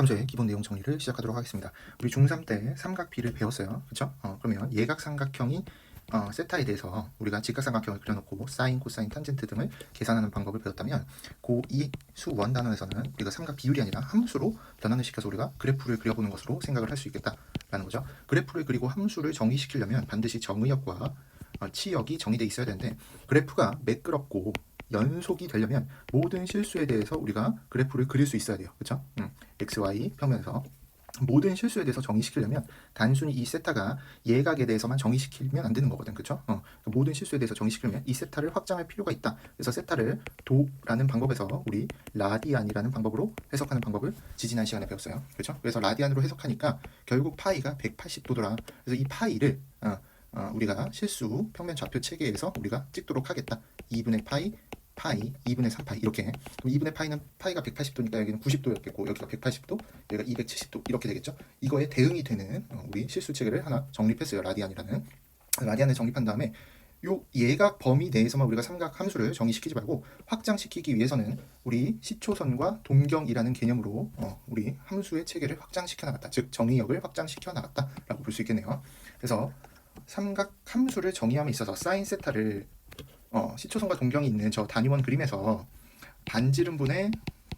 삼각함수의 기본 내용 정리를 시작하도록 하겠습니다. 우리 중3 때 삼각비를 배웠어요. 그렇죠? 어, 그러면 예각삼각형이 어, 세타에 대해서 우리가 직각삼각형을 그려놓고 사인, 코사인, 탄젠트 등을 계산하는 방법을 배웠다면 고2 수원 단원에서는 우리가 삼각 비율이 아니라 함수로 변환을 시켜서 우리가 그래프를 그려보는 것으로 생각을 할 수 있겠다라는 거죠. 그래프를 그리고 함수를 정의시키려면 반드시 정의역과 어, 치역이 정의돼 있어야 되는데 그래프가 매끄럽고 연속이 되려면 모든 실수에 대해서 우리가 그래프를 그릴 수 있어야 돼요. 그렇죠? 음, x, y 평면에서 모든 실수에 대해서 정의시키려면 단순히 이 세타가 예각에 대해서만 정의시키면 안 되는 거거든. 그렇죠? 어, 그러니까 모든 실수에 대해서 정의시키려면 이 세타를 확장할 필요가 있다. 그래서 세타를 도라는 방법에서 우리 라디안이라는 방법으로 해석하는 방법을 지지난 시간에 배웠어요. 그렇죠? 그래서 라디안으로 해석하니까 결국 파이가 180도더라. 그래서 이 파이를 어, 어, 우리가 실수 평면 좌표 체계에서 우리가 찍도록 하겠다. 2분의 파이 파이 2분의 3파이 이렇게. 그럼 2분의 파이는 파이가 180도니까 여기는 90도였겠고 여기가 180도 여기가 270도 이렇게 되겠죠? 이거에 대응이 되는 어, 우리 실수 체계를 하나 정립했어요 라디안이라는. 라디안을 정립한 다음에 요 예각 범위 내에서만 우리가 삼각 함수를 정의시키지 말고 확장시키기 위해서는 우리 시초선과 동경이라는 개념으로 어, 우리 함수의 체계를 확장시켜 나갔다. 즉 정의역을 확장시켜 나갔다라고 볼 수 있겠네요. 그래서 삼각 함수를 정의함에 있어서 사인 세타를 어, 시초선과 동경이 있는 저 단위원 그림에서 반지름 분의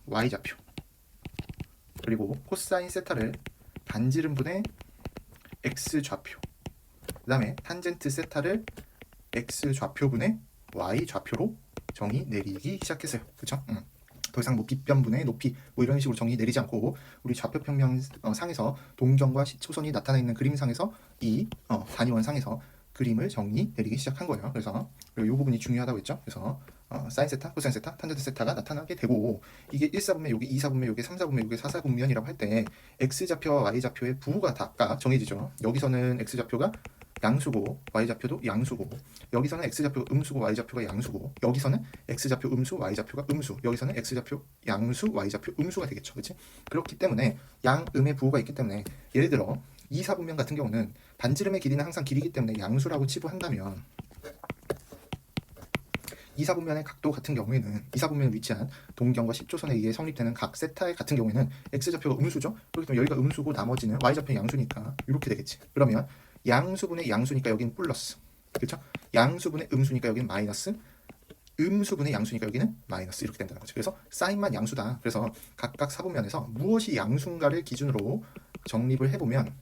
y 좌표 그리고 코사인 세타를 반지름 분의 x 좌표 그 다음에 탄젠트 세타를 x 좌표분의 y 좌표로 정의 내리기 시작했어요 그쵸? 음. 더 이상 뭐 빗변분의 높이 뭐 이런 식으로 정의 내리지 않고 우리 좌표 평면 어, 상에서 동경과 시초선이 나타나 있는 그림 상에서 이 어, 단위원 상에서 그림을 정리 내리기 시작한 거예요. 그래서 이 부분이 중요하다고 했죠. 그래서 어, 사인 세타, 코사인 세타, 탄젠트 세타가 나타나게 되고 이게 1사분면 여기 2사분면 여기 3사분면 여기 4사분면이라고 할 때 x 좌표와 y 좌표의 부호가 각각 정해지죠. 여기서는 x 좌표가 양수고 y 좌표도 양수고 여기서는 x 좌표 음수고 y 좌표가 양수고 여기서는 x 좌표 음수 y 좌표가 음수 여기서는 x 좌표 양수 y 좌표 음수가 되겠죠. 그렇지? 그렇기 때문에 양음의 부호가 있기 때문에 예를 들어 2사분면 같은 경우는 반지름의 길이는 항상 길이기 때문에 양수라고 치부한다면 2사분면의 각도 같은 경우에는 2사분면에 위치한 동경과 10조선에 의해 성립되는 각 세타의 같은 경우에는 x좌표가 음수죠. 그렇기 때문에 여기가 음수고 나머지는 y좌표는 양수니까 이렇게 되겠지. 그러면 양수분의 양수니까 여기는 플러스. 그렇죠? 양수분의 음수니까 여기는 마이너스. 음수분의 양수니까 여기는 마이너스 이렇게 된다는 거죠. 그래서 사인만 양수다. 그래서 각각 사분면에서 무엇이 양수인가를 기준으로 정립을 해보면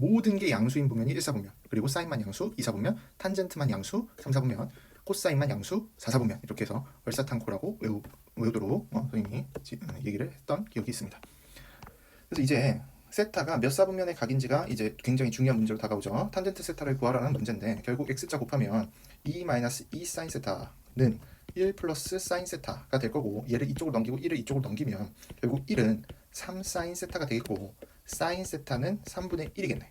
모든 게 양수인 분면이 1사분면 그리고 사인만 양수 2사분면 탄젠트만 양수 3사분면 코사인만 양수 4사분면 이렇게 해서 얼사탄코라고 외우, 외우도록 어, 선생님이 지- 어, 얘기를 했던 기억이 있습니다. 그래서 이제 세타가 몇 사분면의 각인지가 이제 굉장히 중요한 문제로 다가오죠. 탄젠트 세타를 구하라는 문제인데 결국 x자 곱하면 2 마이너스 2 사인 세타는 1 플러스 사인 세타가 될 거고 얘를 이쪽으로 넘기고 1을 이쪽으로 넘기면 결국 1은 3 사인 세타가 되겠고 사인 세타는 3분의 1이겠네.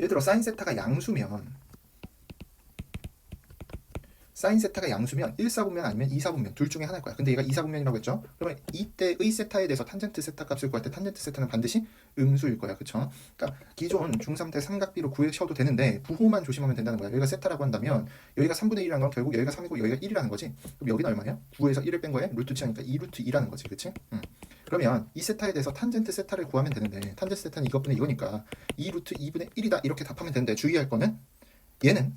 예를 들어 사인 세타가 양수면 사인 세타가 양수면 1사분면 아니면 2사분면 둘 중에 하나일 거야. 근데 얘가 2사분면이라고 했죠? 그러면 이때의 세타에 대해서 탄젠트 세타 값을 구할 때 탄젠트 세타는 반드시 음수일 거야. 그쵸? 그러니까 기존 중3 때 삼각비로 구하셔도 되는데 부호만 조심하면 된다는 거야. 여기가 세타라고 한다면 여기가 3분의 1이라는 건 결국 여기가 3이고 여기가 1이라는 거지. 그럼 여기는 얼마냐? 9에서 1을 뺀 거에 루트 치하니까 2루트 2라는 거지. 그치? 음. 그러면 이 세타에 대해서 탄젠트 세타를 구하면 되는데 탄젠트 세타는 이것분의 이거니까 2 루트 2분의 1이다 이렇게 답하면 되는데 주의할 거는 얘는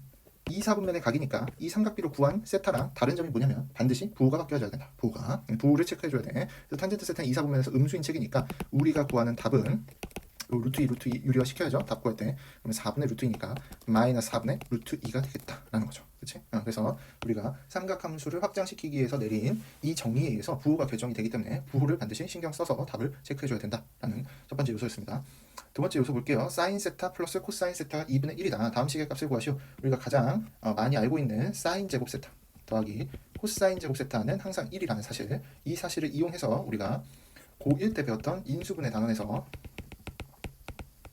2, 4분면의 각이니까 이 삼각비로 구한 세타랑 다른 점이 뭐냐면 반드시 부호가 바뀌어져야 된다. 부호가. 부호를 체크해줘야 돼. 그래서 탄젠트 세타는 2, 4분면에서 음수인 책이니까 우리가 구하는 답은 요 루트 2, 루트 2 유리화 시켜야죠. 답 구할 때. 그러면 4분의 루트 2니까 마이너스 4분의 루트 2가 되겠다라는 거죠. 그치? 어, 그래서 우리가 삼각함수를 확장시키기 위해서 내린 이 정의에 의해서 부호가 결정이 되기 때문에 부호를 반드시 신경 써서 답을 체크해줘야 된다라는 첫 번째 요소였습니다. 두 번째 요소 볼게요. 사인 세타 플러스 코사인 세타가 2분의 1이다. 다음 식의 값을 구하시오. 우리가 가장 어, 많이 알고 있는 사인 제곱 세타 더하기 코사인 제곱 세타는 항상 1이라는 사실. 이 사실을 이용해서 우리가 고1 때 배웠던 인수분해 단원에서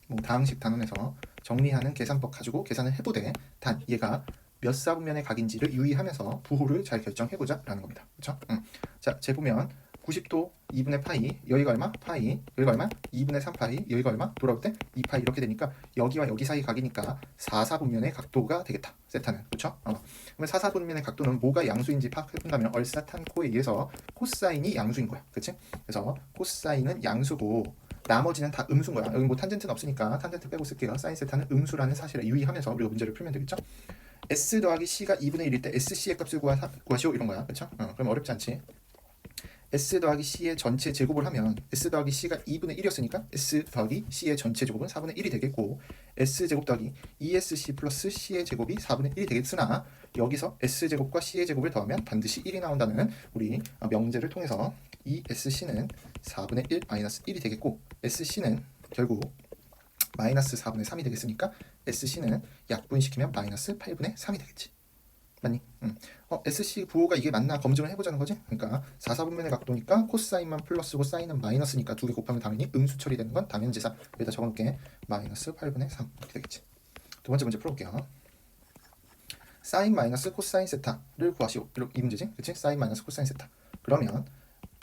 뭐 다항식 단원에서 정리하는 계산법 가지고 계산을 해보되 단 얘가 몇 사분면의 각인지를 유의하면서 부호를 잘 결정해보자 라는 겁니다. 그렇죠? 음. 자, 재보면 90도 2분의 파이 여기가 얼마? 파이 여기가 얼마? 2분의 3파이 여기가 얼마? 돌아올 때 2파이 이렇게 되니까 여기와 여기 사이 각이니까 4, 4분면의 각도가 되겠다 세타는 그렇죠? 어. 그러면 4, 4분면의 각도는 뭐가 양수인지 파악해본다면 얼사탄코에 의해서 코사인이 양수인 거야 그치? 그래서 코사인은 양수고 나머지는 다 음수인 거야 여기 뭐 탄젠트는 없으니까 탄젠트 빼고 쓸게요. 사인 세타는 음수라는 사실을 유의하면서 우리가 문제를 풀면 되겠죠? S 더하기 C가 2분의 1일 때 SC의 값을 구하, 구하시오 이런 거야. 그렇죠? 어, 그럼 어렵지 않지? S 더하기 C의 전체 제곱을 하면 S 더하기 C가 2분의 1이었으니까 S 더하기 C의 전체 제곱은 4분의 1이 되겠고 S 제곱 더하기 ESC 플러스 C의 제곱이 4분의 1이 되겠으나 여기서 S 제곱과 C의 제곱을 더하면 반드시 1이 나온다는 우리 어, 명제를 통해서 ESC는 4분의 1 마이너스 1이 되겠고 SC는 결국 마이너스 4분의 3이 되겠으니까 SC는 약분시키면 마이너스 8분의 3이 되겠지. 맞니? 응. 어, SC 부호가 이게 맞나 검증을 해보자는 거지. 그러니까 4, 4분면의 각도니까 코사인만 플러스고 사인은 마이너스니까 두 개 곱하면 당연히 음수 처리되는 건 당연지사. 여기다 적어놓을게. 마이너스 8분의 3 이렇게 되겠지. 두 번째 문제 풀어볼게요. 사인 마이너스 코사인 세타를 구하시오. 이 문제지, 그렇지? 사인 마이너스 코사인 세타. 그러면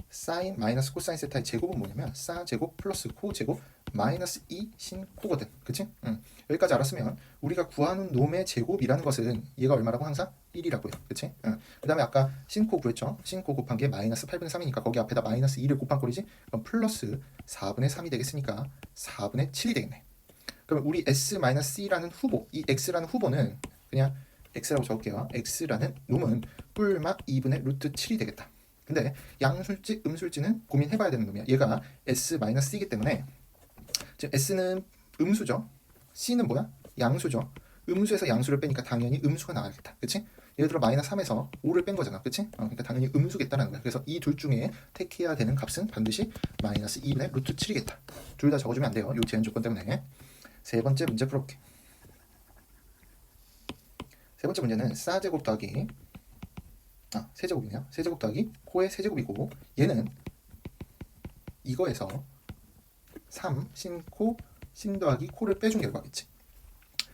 사인 마이너스 코사인 세타의 제곱은 뭐냐면 사 제곱 플러스 코 제곱 마이너스 2 신 코거든. 그치? 응. 여기까지 알았으면 우리가 구하는 놈의 제곱이라는 것은 얘가 얼마라고 항상 1이라고요. 그치? 응. 그 다음에 아까 신코 구했죠? 신코 곱한 게 마이너스 8분의 3이니까 거기 앞에다 마이너스 2를 곱한 꼴이지? 그럼 플러스 4분의 3이 되겠으니까 4분의 7이 되겠네. 그럼 우리 S-C라는 후보, 이 X라는 후보는 그냥 X라고 적을게요. X라는 놈은 뿔막 2분의 루트 7이 되겠다. 근데 양술지, 음술지는 고민해봐야 되는 놈이야. 얘가 S-C이기 때문에 지금 S는 음수죠. C는 뭐야? 양수죠. 음수에서 양수를 빼니까 당연히 음수가 나와야겠다. 그치? 예를 들어 마이너스 3에서 5를 뺀 거잖아. 그치? 어, 그러니까 당연히 음수겠다는 거야. 그래서 이 둘 중에 택해야 되는 값은 반드시 마이너스 2분의 루트 7이겠다. 둘 다 적어주면 안 돼요. 요 제한 조건 때문에. 세 번째 문제 풀어볼게. 세 번째 문제는 싸제곱 더하기 아, 세제곱이네요. 세제곱 더하기 코의 세제곱이고 얘는 이거에서 3 신코 신 더하기 코를 빼준 결과겠지.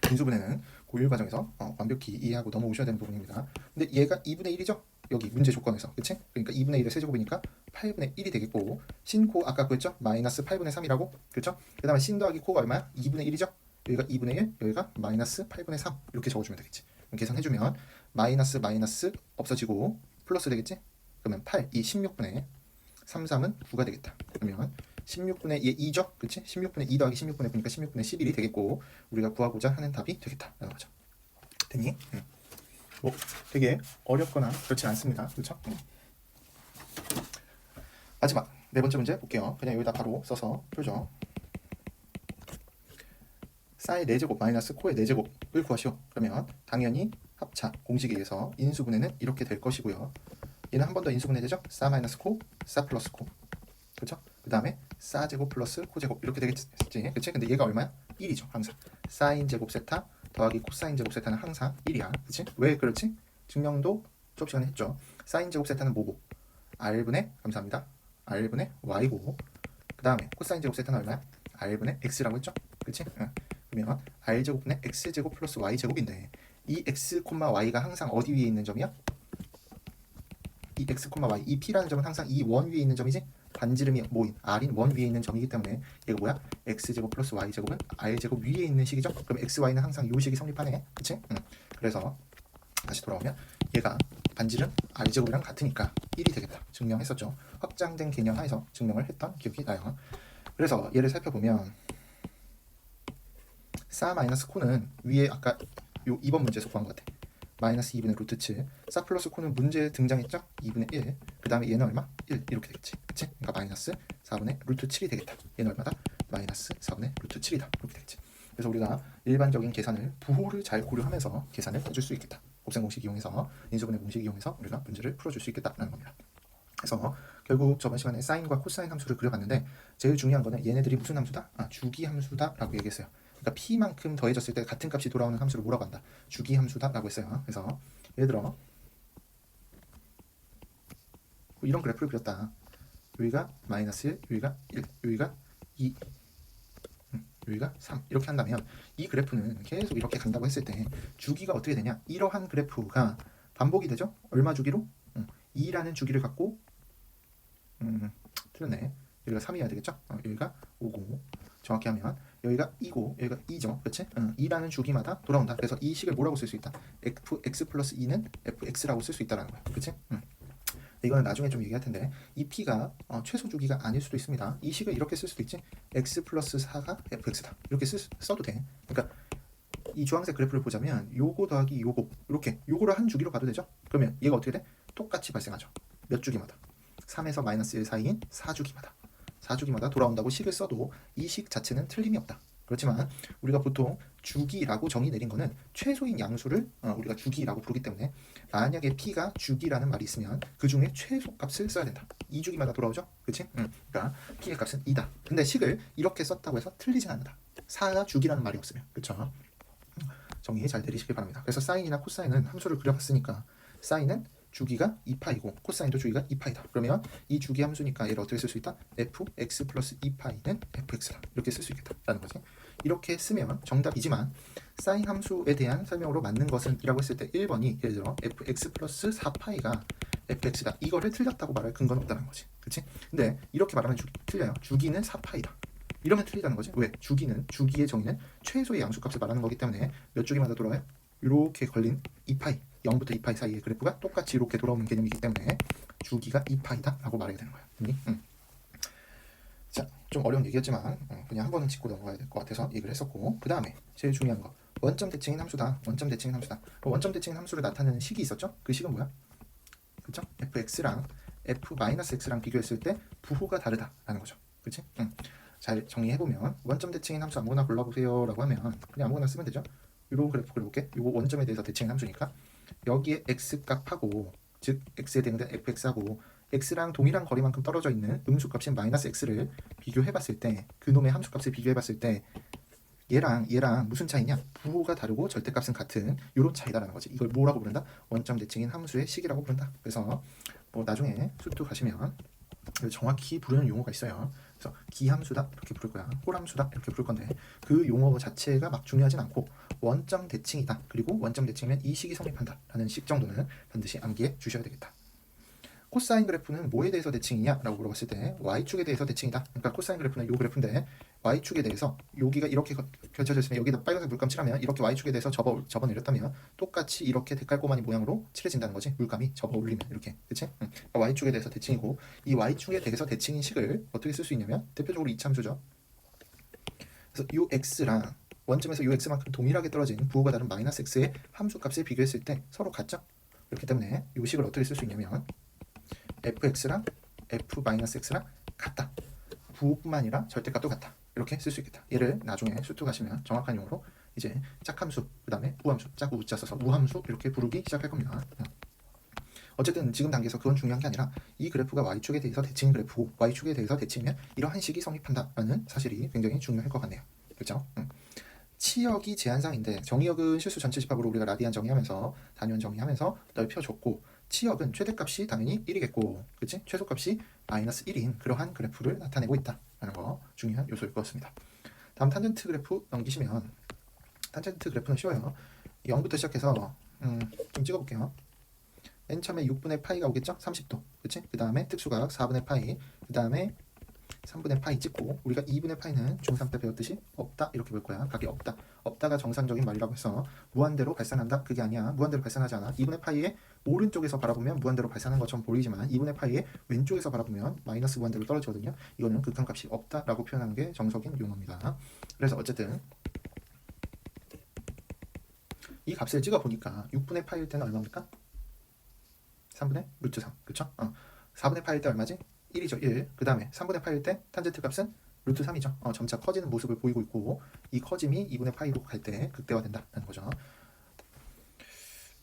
인수분해는 고1 과정에서 어, 완벽히 이해하고 넘어오셔야 되는 부분입니다. 근데 얘가 2분의 1이죠? 여기 문제 조건에서 그치? 그러니까 2분의 1의 세제곱이니까 8분의 1이 되겠고 신코 아까 그랬죠? 마이너스 8분의 3이라고 그렇죠? 그 다음에 신 더하기 코가 얼마야? 2분의 1이죠? 여기가 2분의 1 여기가 마이너스 8분의 3 이렇게 적어주면 되겠지 계산해주면 마이너스 마이너스 없어지고 플러스 되겠지? 그러면 8, 이 16분의 3, 3은 9가 되겠다 그러면 16분의 얘 2죠? 그치? 16분의 2 더하기 16분의 9니까 16분의 11이 되겠고 우리가 구하고자 하는 답이 되겠다 라는 거죠 됐니? 응. 뭐 되게 어렵거나 그렇지 않습니다 그렇죠? 응. 마지막 네 번째 문제 볼게요 그냥 여기다 바로 써서 풀죠 사의 4제곱 마이너스 코의 4제곱을 구하시오 그러면 당연히 합차 공식에 의해서 인수분해는 이렇게 될 것이고요 얘는 한 번 더 인수분해 되죠? 싸 마이너스 코, 싸 플러스 코 그렇죠? 그 다음에 싸 제곱 플러스 코 제곱 이렇게 되겠지 그치? 근데 얘가 얼마야? 1이죠 항상 사인 제곱 세타 더하기 코사인 제곱 세타는 항상 1이야 그치? 왜 그렇지? 증명도 수업 시간에 했죠 사인 제곱 세타는 뭐고? r분의 감사합니다 r분의 y고 그 다음에 코사인 제곱 세타는 얼마야? r분의 x라고 했죠 그치? 응. 그러면 r 제곱분의 x 제곱 플러스 y 제곱인데 이 x, y가 항상 어디 위에 있는 점이야? 이 x, y 이 p라는 점은 항상 이 원 위에 있는 점이지 반지름이 모인 r인 원 위에 있는 점이기 때문에 얘가 뭐야? x 제곱 플러스 y 제곱은 r 제곱 위에 있는 식이죠. 그럼 x, y는 항상 요 식이 성립하네, 그치? 응. 그래서 다시 돌아오면 얘가 반지름 r 제곱이랑 같으니까 1이 되겠다 증명했었죠. 확장된 개념 하에서 증명을 했던 기억이 나요. 그래서 얘를 살펴보면 싸 마이너스 코는 위에 아까 요 2번 문제에서 구한 것 같아. 마이너스 2분의 루트 7. 싸 플러스 코는 문제에 등장했죠? 2분의 1. 그 다음에 얘는 얼마? 1 이렇게 되겠지. 그치? 그러니까 마이너스 4분의 루트 7이 되겠다. 얘는 얼마다? 마이너스 4분의 루트 7이다. 이렇게 되겠지. 그래서 우리가 일반적인 계산을 부호를 잘 고려하면서 계산을 해줄 수 있겠다. 곱셈 공식 이용해서 인수분해 공식 이용해서 우리가 문제를 풀어줄 수 있겠다라는 겁니다. 그래서 결국 저번 시간에 사인과 코사인 함수를 그려봤는데 제일 중요한 거는 얘네들이 무슨 함수다? 아 주기 함수다라고 얘기했어요. 그러니까 p만큼 더해졌을 때 같은 값이 돌아오는 함수를 뭐라고 한다? 주기 함수다라고 했어요. 그래서 예를 들어 뭐 이런 그래프를 그렸다. 여기가 마이너스 1, 여기가 1, 여기가 2, 음, 여기가 3 이렇게 한다면 이 그래프는 계속 이렇게 간다고 했을 때 주기가 어떻게 되냐? 이러한 그래프가 반복이 되죠? 얼마 주기로? 음, 2라는 주기를 갖고 음, 틀렸네. 여기가 3이어야 되겠죠? 어, 여기가 5고 정확히 하면 여기가 2고 여기가 2죠. 그렇지? 어, 2라는 주기마다 돌아온다. 그래서 이 식을 뭐라고 쓸 수 있다? fx 플러스 2는 fx라고 쓸 수 있다라는 거야. 그렇지? 음. 이거는 나중에 좀 얘기할 텐데 이 p가 어, 최소 주기가 아닐 수도 있습니다. 이 식을 이렇게 쓸 수도 있지. x 플러스 4가 fx다. 이렇게 쓸, 수- 써도 돼. 그러니까 이 주황색 그래프를 보자면 요거 더하기 요거 이렇게 요거를 한 주기로 봐도 되죠? 그러면 얘가 어떻게 돼? 똑같이 발생하죠. 몇 주기마다? 3에서 마이너스 1 사이인 4주기마다 4주기마다 돌아온다고 식을 써도 이 식 자체는 틀림이 없다. 그렇지만 우리가 보통 주기라고 정의 내린 거는 최소인 양수를 어, 우리가 주기라고 부르기 때문에 만약에 p가 주기라는 말이 있으면 그 중에 최소 값을 써야 된다. 2주기마다 돌아오죠? 그렇지? 응. 그러니까 p의 값은 2다. 근데 식을 이렇게 썼다고 해서 틀리진 않는다. 4가 주기라는 말이 없으면. 그렇죠? 정의 잘 내리시길 바랍니다. 그래서 사인이나 코사인은 함수를 그려봤으니까 사인은 주기가 2파이고 코사인도 주기가 2파이다. 그러면 이 주기 함수니까 얘를 어떻게 쓸 수 있다? fx 플러스 2파이는 fx다. 이렇게 쓸 수 있겠다라는 거지. 이렇게 쓰면 정답이지만 사인 함수에 대한 설명으로 맞는 것은 이라고 했을 때 1번이 예를 들어 fx 플러스 4파이가 fx다. 이거를 틀렸다고 말할 근거는 없다는 거지. 그치? 근데 이렇게 말하면 주, 틀려요. 주기는 4파이다. 이러면 틀리다는 거지. 왜? 주기는 주기의 정의는 최소의 양수값을 말하는 거기 때문에 몇 주기마다 돌아와요? 이렇게 걸린 2파이 0부터 2파이 사이의 그래프가 똑같이 이렇게 돌아오는 개념이기 때문에 주기가 2파이다 라고 말해야 되는 거야. 됐니? 응. 자, 좀 어려운 얘기였지만 어, 그냥 한 번은 짚고 넘어가야 될 것 같아서 얘기를 했었고 그 다음에 제일 중요한 거 원점 대칭인 함수다. 원점 대칭인 함수다. 원점 대칭인 함수를 나타내는 식이 있었죠? 그 식은 뭐야? 그렇죠? fx랑 f-x랑 비교했을 때 부호가 다르다라는 거죠. 그렇지? 응. 잘 정리해보면 원점 대칭인 함수 아무거나 골라보세요 라고 하면 그냥 아무거나 쓰면 되죠. 이런 그래프 그려볼게. 이거 원점에 대해서 대칭인 함수니까 여기에 x 값하고 즉 x에 대응된 fx하고 x랑 동일한 거리만큼 떨어져 있는 음수값인 마이너스 x를 비교해봤을 때 그놈의 함수값을 비교해봤을 때 얘랑 얘랑 무슨 차이냐? 부호가 다르고 절대값은 같은 이런 차이다라는 거지. 이걸 뭐라고 부른다? 원점 대칭인 함수의 식이라고 부른다. 그래서 뭐 나중에 수도 가시면 정확히 부르는 용어가 있어요. 그래서 기함수다 이렇게 부를 거야. 홀함수다 이렇게 부를 건데 그 용어 자체가 막 중요하진 않고 원점 대칭이다. 그리고 원점 대칭이면 이 식이 성립한다라는 식 정도는 반드시 암기해 주셔야 되겠다. 코사인 그래프는 뭐에 대해서 대칭이냐 라고 물어봤을 때 y축에 대해서 대칭이다. 그러니까 코사인 그래프는 요 그래프인데 y축에 대해서 여기가 이렇게 있으면 여기다 빨간색 물감 칠하면 이렇게 y축에 대해서 접어 접어 내렸다면 똑같이 이렇게 데칼꼬마니 모양으로 칠해진다는 거지. 물감이 접어 올리면 이렇게. 그렇지? 응. 그러니까 y축에 대해서 대칭이고 이 y축에 대해서 대칭인 식을 어떻게 쓸 수 있냐면 대표적으로 이참수죠. 그래서 요 x랑 원점에서 요 x만큼 동일하게 떨어진 부호가 다른 마이너스 x의 함수값을 비교했을 때 서로 같죠? 그렇기 때문에 요 식을 어떻게 쓸 수 있냐면 fx랑 f-x랑 같다. 부호뿐만 아니라 절대값도 같다. 이렇게 쓸 수 있겠다. 얘를 나중에 수투 가시면 정확한 용어로 이제 짝함수, 그 다음에 우함수, 짝 우자 써서 우함수 이렇게 부르기 시작할 겁니다. 음. 어쨌든 지금 단계에서 그건 중요한 게 아니라 이 그래프가 y축에 대해서 대칭 그래프고 y축에 대해서 대칭이면 이러한 식이 성립한다라는 사실이 굉장히 중요할 것 같네요. 그렇죠? 음. 치역이 제한상인데 정의역은 실수 전체 집합으로 우리가 라디안 정의하면서 단위원 정의하면서 넓혀줬고 치역은 최대값이 당연히 1이겠고 그치? 최소값이 마이너스 1인 그러한 그래프를 나타내고 있다 라는 거 중요한 요소일 것 같습니다. 다음 탄젠트 그래프 넘기시면 탄젠트 그래프는 쉬워요. 0부터 시작해서 음, 좀 찍어볼게요. 맨 처음에 6분의 파이가 오겠죠? 30도 그치? 그 다음에 특수각 4분의 파이 그 다음에 3분의 파이 찍고 우리가 2분의 파이는 중3 때 배웠듯이 없다 이렇게 볼 거야. 각이 없다. 없다가 정상적인 말이라고 해서 무한대로 발산한다 그게 아니야. 무한대로 발산하지 않아. 2분의 파이의 오른쪽에서 바라보면 무한대로 발산한 것처럼 보이지만 2분의 파이의 왼쪽에서 바라보면 마이너스 무한대로 떨어지거든요. 이거는 극한값이 없다라고 표현하는 게 정석인 용어입니다. 그래서 어쨌든 이 값을 찍어 보니까 6분의 파이일 때는 얼마입니까? 3분의 루트 3 그쵸? 어. 4분의 파이일 때 얼마지? 1이죠 1. 그 다음에 3분의 파이일 때 탄젠트 값은 루트 3이죠. 어, 점차 커지는 모습을 보이고 있고 이 커짐이 2분의 파이로 갈 때 극대화된다는 거죠.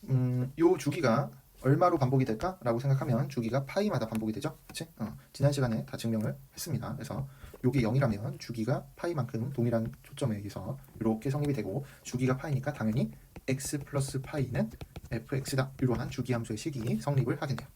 음, 요 주기가 얼마로 반복이 될까라고 생각하면 주기가 파이마다 반복이 되죠. 그치? 어, 지난 시간에 다 증명을 했습니다. 그래서 요게 0이라면 주기가 파이만큼 동일한 초점에 의해서 이렇게 성립이 되고 주기가 파이니까 당연히 x 플러스 파이는 fx다. 이러한 주기 함수의 식이 성립을 하겠네요.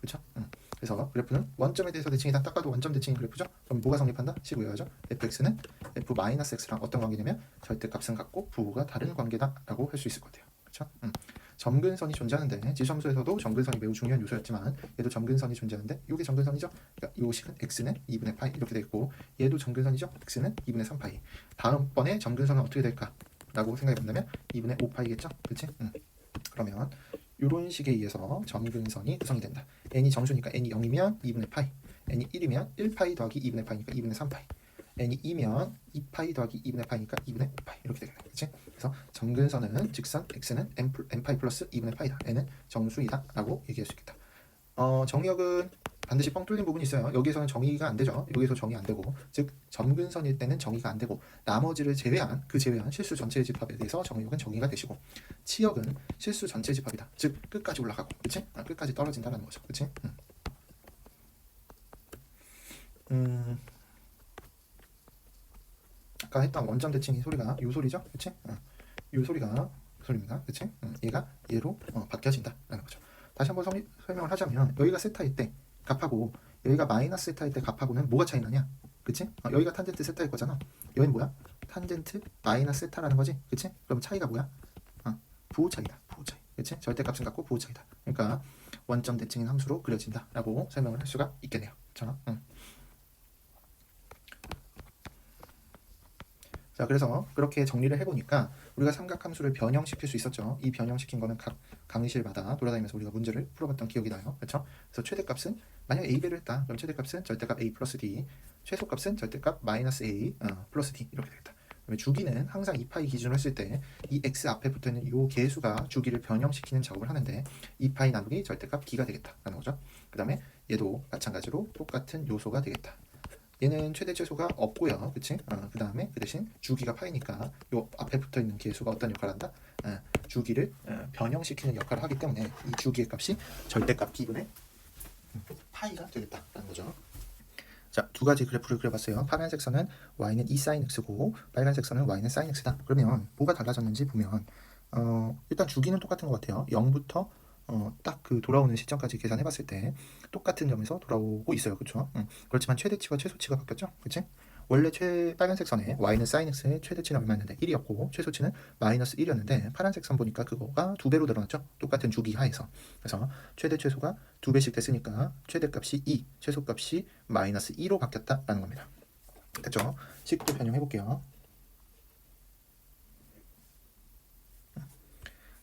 그렇죠? 음. 그래서 그래프는 원점에 대해서 대칭이다. 딱 봐도 원점 대칭인 그래프죠? 그럼 뭐가 성립한다? 식 외워야죠. fx는 f 마이너스 x랑 어떤 관계냐면 절대값은 같고 부호가 다른 관계다라고 할 수 있을 것 같아요. 그렇죠? 음. 점근선이 존재하는데 지수함수에서도 점근선이 매우 중요한 요소였지만 얘도 점근선이 존재하는데 이게 점근선이죠. 그러니까 요 식은 x는 2분의 파이 이렇게 돼 있고 얘도 점근선이죠. x는 2분의 3파이. 다음번에 점근선은 어떻게 될까? 라고 생각해 본다면 2분의 5파이겠죠. 그렇지? 음. 그러면 이런 식에 의해서 점근선이 구성이 된다. n이 정수니까 n이 0이면 2분의 파이, n이 1이면 1파이 더하기 2분의 파이니까 2분의 3파이, n이 2면 2파이 더하기 2분의 파이니까 2분의 5파이 이렇게 되겠네. 그렇지? 그래서 점근선은 직선 x는 n, 플- n 파이 플러스 2분의 파이다. n은 정수이다 라고 얘기할 수 있겠다. 어, 정의역은 반드시 뻥 뚫린 부분이 있어요. 여기서는 정의가 안 되죠. 여기서 정의 안 되고, 즉 점근선일 때는 정의가 안 되고, 나머지를 제외한 그 제외한 실수 전체 집합에 대해서 정의역은 정의가 되시고, 치역은 실수 전체 집합이다. 즉 끝까지 올라가고, 그렇지? 아, 끝까지 떨어진다는 거죠, 그렇지? 음. 음. 아까 했던 원점 대칭이 소리가 요 소리죠, 그렇지? 어. 요 소리가 그 소리입니다, 그렇지? 음, 얘가 얘로 어, 바뀌어진다라는 거죠. 다시 한번 설- 설명을 하자면 여기가 세타일 때 값하고 여기가 마이너스 세타일 때 값하고는 뭐가 차이 나냐? 그치? 어, 여기가 탄젠트 세타일 거잖아. 여기는 뭐야? 탄젠트 마이너스 세타라는 거지. 그치? 그럼 차이가 뭐야? 어, 부호 차이다. 부호 차이. 그치? 절대값은 같고 부호 차이다. 그러니까 원점 대칭인 함수로 그려진다라고 설명을 할 수가 있겠네요. 자, 음. 자, 그래서 그렇게 정리를 해보니까 우리가 삼각함수를 변형시킬 수 있었죠. 이 변형시킨 거는 각 강의실마다 돌아다니면서 우리가 문제를 풀어봤던 기억이 나요. 그렇죠? 그래서 최대값은 만약 a 배를 했다. 그럼 최대값은 절대값 a 플러스 d, 최소값은 절대값 마이너스 a 어, 플러스 d 이렇게 되겠다. 그러면 주기는 항상 2파이 기준으로 했을 때 이 x 앞에 붙어 있는 이 개수가 주기를 변형시키는 작업을 하는데 2파이 나누기 절대값 d가 되겠다라는 거죠. 그 다음에 얘도 마찬가지로 똑같은 요소가 되겠다. 얘는 최대 최소가 없고요, 그치? 어, 그 다음에 그 대신 주기가 파이니까 요 앞에 붙어 있는 개수가 어떤 역할을 한다? 어, 주기를 어, 변형시키는 역할을 하기 때문에 이 주기의 값이 절대값 기분의 파이가 되겠다라는 거죠. 자, 두 가지 그래프를 그려봤어요. 파란색 선은 y는 e sin x고 빨간색 선은 y는 sin x다. 그러면 뭐가 달라졌는지 보면 어, 일단 주기는 똑같은 것 같아요. 0부터 어, 딱 그 돌아오는 시점까지 계산해 봤을 때 똑같은 점에서 돌아오고 있어요. 그렇죠? 음, 그렇지만 최대치와 최소치가 바뀌었죠. 그렇지? 원래 최 빨간색 선에 y는 sin x의 최대치는 얼마였는데 1이었고 최소치는 마이너스 1이었는데 파란색 선 보니까 그거가 두 배로 늘어났죠. 똑같은 주기 하에서. 그래서 최대 최소가 두 배씩 됐으니까 최대값이 2, 최소값이 마이너스 2로 바뀌었다라는 겁니다. 됐죠? 식도 변형해 볼게요.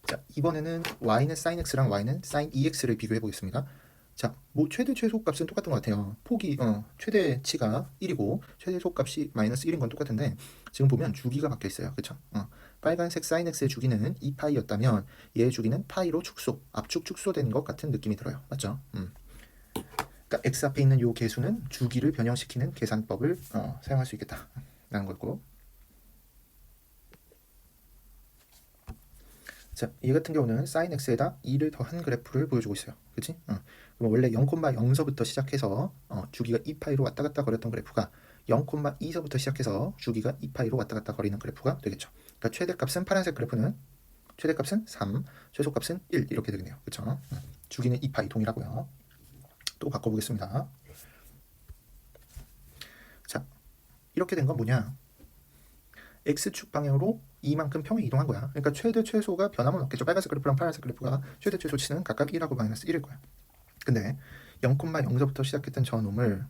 자, 이번에는 y는 sin x랑 y는 sin 2x를 비교해 보겠습니다. 자, 뭐 최대 최소 값은 똑같은 것 같아요. 폭이 어, 최대치가 1이고 최대소 값이 마이너스 1인 건 똑같은데 지금 보면 주기가 바뀌어 있어요. 그렇죠? 어, 빨간색 sin x의 주기는 2파이였다면 얘의 주기는 파이로 축소, 압축 축소된 것 같은 느낌이 들어요. 맞죠? 음. 그러니까 x 앞에 있는 요 개수는 주기를 변형시키는 계산법을 어, 사용할 수 있겠다라는 거고. 자, 이 같은 경우는 sin x에다 2를 더한 그래프를 보여주고 있어요. 그치? 어. 그럼 원래 0,0서부터 시작해서 어, 주기가 2파이로 왔다 갔다 거렸던 그래프가 0,2서부터 시작해서 주기가 2파이로 왔다 갔다 거리는 그래프가 되겠죠. 그러니까 최대값은 파란색 그래프는 최대값은 3, 최소값은 1 이렇게 되겠네요. 그렇죠? 음. 주기는 2파이 동일하고요. 또 바꿔보겠습니다. 자, 이렇게 된 건 뭐냐? X축 방향으로 이만큼 평행 이동한 거야. 그러니까 최대 최소가 변함은 없겠죠. 빨간색 그래프랑 파란색 그래프가 최대 최소치는 각각 1하고 마이너스 1일 거야. 근데 0,0서부터 시작했던 저 놈을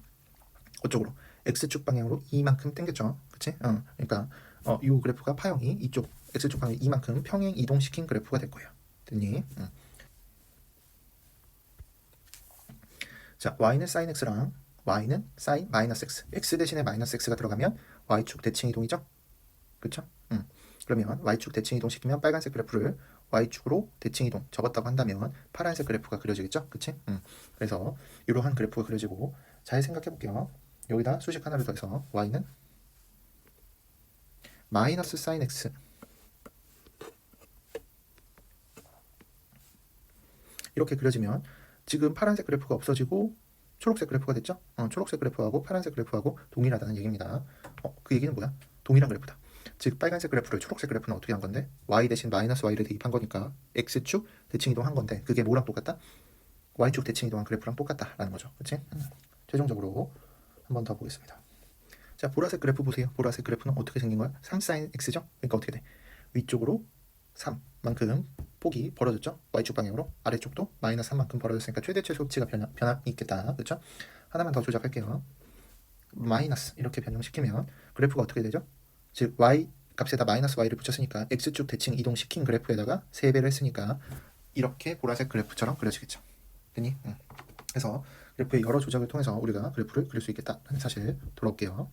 그쪽으로 x축 방향으로 이만큼 당겼죠. 그치? 어, 그러니까 어, 이 그래프가 파형이 이쪽 x축 방향 이만큼 평행 이동시킨 그래프가 될 거예요. 됐니? 응. 자, y는 sin x랑 y는 sin 마이너스 x. x 대신에 마이너스 x가 들어가면 y축 대칭 이동이죠. 그렇죠? 음. 그러면 y축 대칭 이동 시키면 빨간색 그래프를 y축으로 대칭 이동 적었다고 한다면 파란색 그래프가 그려지겠죠? 그치? 음. 그래서 이러한 그래프가 그려지고 잘 생각해 볼게요. 여기다 수식 하나를 더해서 y는 마이너스 sin x 이렇게 그려지면 지금 파란색 그래프가 없어지고 초록색 그래프가 됐죠? 어, 초록색 그래프하고 파란색 그래프하고 동일하다는 얘기입니다. 어, 그 얘기는 뭐야? 동일한 그래프다. 즉 빨간색 그래프를 초록색 그래프는 어떻게 한 건데 y 대신 마이너스 y를 대입한 거니까 x축 대칭 이동한 건데 그게 뭐랑 똑같다? y축 대칭 이동한 그래프랑 똑같다라는 거죠. 그렇지? 음. 최종적으로 한 번 더 보겠습니다. 자 보라색 그래프 보세요. 보라색 그래프는 어떻게 생긴 거야? 3 sin x죠? 그러니까 어떻게 돼? 위쪽으로 3만큼 폭이 벌어졌죠? y축 방향으로 아래쪽도 마이너스 3만큼 벌어졌으니까 최대 최소치가 변화, 변함이 있겠다. 그렇죠? 하나만 더 조작할게요. 마이너스 이렇게 변형시키면 그래프가 어떻게 되죠? 즉 y 값에다 마이너스 y를 붙였으니까 x축 대칭 이동시킨 그래프에다가 3배를 했으니까 이렇게 보라색 그래프처럼 그려지겠죠. 되니? 응. 그래서 그래프의 여러 조작을 통해서 우리가 그래프를 그릴 수 있겠다는 사실 돌아올게요.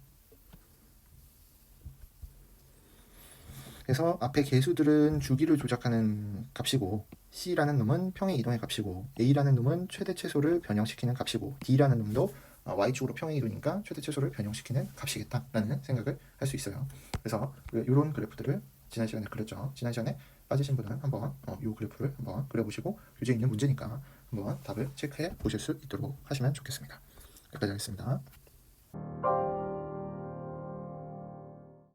그래서 앞에 개수들은 주기를 조작하는 값이고 c라는 놈은 평행 이동의 값이고 a라는 놈은 최대 최소를 변형시키는 값이고 d라는 놈도 어, y축으로 평행 이동이니까 최대 최소를 변형시키는 값이겠다라는 생각을 할 수 있어요. 그래서 이런 그래프들을 지난 시간에 그렸죠. 지난 시간에 빠지신 분은 한번 어, 이 그래프를 한번 그려보시고 교재 있는 문제니까 한번 답을 체크해 보실 수 있도록 하시면 좋겠습니다. 여기까지 하겠습니다.